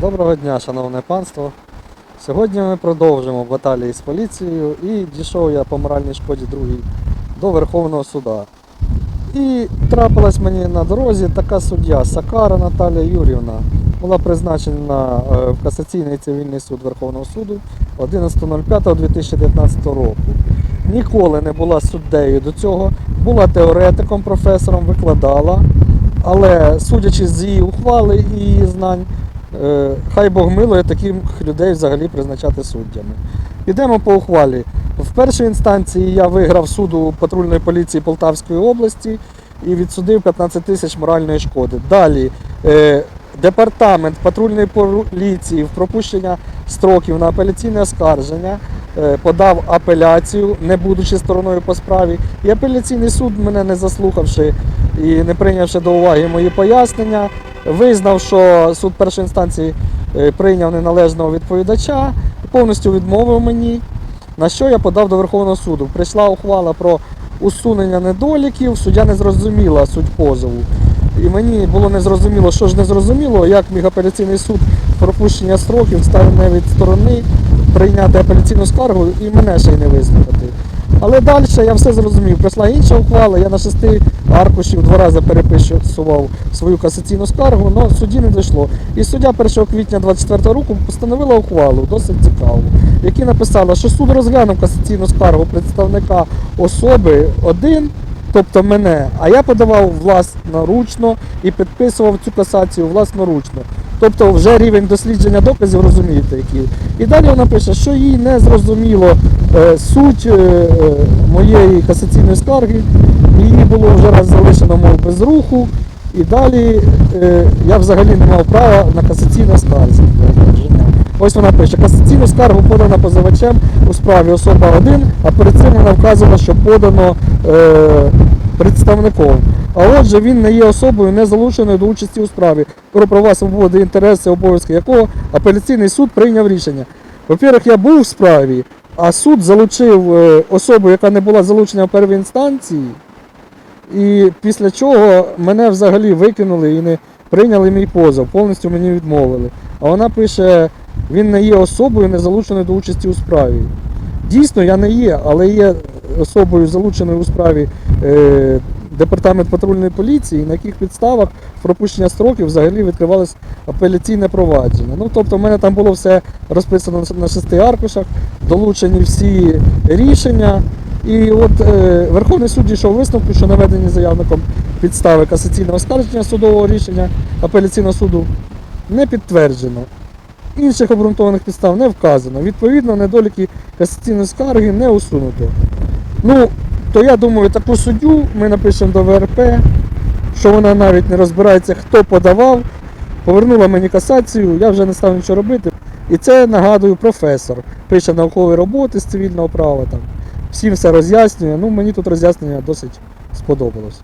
Доброго дня, шановне панство. Сьогодні ми продовжимо баталії з поліцією і дійшов я по моральній шкоді другій до Верховного суда. І трапилась мені на дорозі така суддя Сакара Наталія Юрівна. Була призначена е, в касаційний цивільний суд Верховного суду 11.05.2019 року. Ніколи не була суддею до цього, була теоретиком, професором, викладала, але судячи з її ухвали і її знань, Хай Бог милує таких людей взагалі призначати суддями. Підемо по ухвалі. В першій інстанції я виграв суду патрульної поліції Полтавської області і відсудив 15 тисяч моральної шкоди. Далі е, департамент патрульної поліції в пропущення строків на апеляційне оскарження е, подав апеляцію, не будучи стороною по справі. І апеляційний суд, мене не заслухавши і не прийнявши до уваги мої пояснення, визнав, що суд першої інстанції е, прийняв неналежного відповідача, повністю відмовив мені, на що я подав до Верховного суду. Прийшла ухвала про усунення недоліків, суддя не зрозуміла суть позову. І мені було незрозуміло, що ж незрозуміло, як міг апеляційний суд пропущення строків став не від сторони прийняти апеляційну скаргу і мене ще й не вислухати. Але далі я все зрозумів. Прийшла інша ухвала, я на шести аркушів два рази переписував свою касаційну скаргу, але судді не дійшло. І суддя 1 квітня 24 року постановила ухвалу, досить цікаву, в якій написала, що суд розглянув касаційну скаргу представника особи один, тобто мене, а я подавав власноручно і підписував цю касацію власноручно. Тобто вже рівень дослідження доказів розумієте який. І далі вона пише, що їй не зрозуміло е, суть е, е, моєї касаційної скарги, її було вже раз залишено мов без руху, і далі я взагалі не мав права на касаційне скарження. Ось вона пише, касаційну скаргу подана позивачем у справі особа 1, а перед цим вона вказувала, що подано представником. А отже, він не є особою, не залученою до участі у справі, про права, свободи, інтереси, обов'язки якого апеляційний суд прийняв рішення. По-перше, я був в справі, а суд залучив е, особу, яка не була залучена в первій інстанції, і після чого мене взагалі викинули і не прийняли мій позов, повністю мені відмовили. А вона пише, він не є особою, не залученою до участі у справі. Дійсно, я не є, але є особою залученою у справі е, департамент патрульної поліції, на яких підставах пропущення строків взагалі відкривалось апеляційне провадження. Ну тобто, в мене там було все розписано на шести аркушах, долучені всі рішення. І от е, Верховний суд дійшов висновку, що наведені заявником підстави касаційного скарження судового рішення апеляційного суду не підтверджено. Інших обґрунтованих підстав не вказано. Відповідно, недоліки касаційної скарги не усунуто. Ну, то я думаю, таку суддю ми напишемо до ВРП, що вона навіть не розбирається, хто подавав, повернула мені касацію, я вже не став нічого робити. І це нагадую професор. Пише наукові роботи з цивільного права там. Всім все роз'яснює. Ну, мені тут роз'яснення досить сподобалось.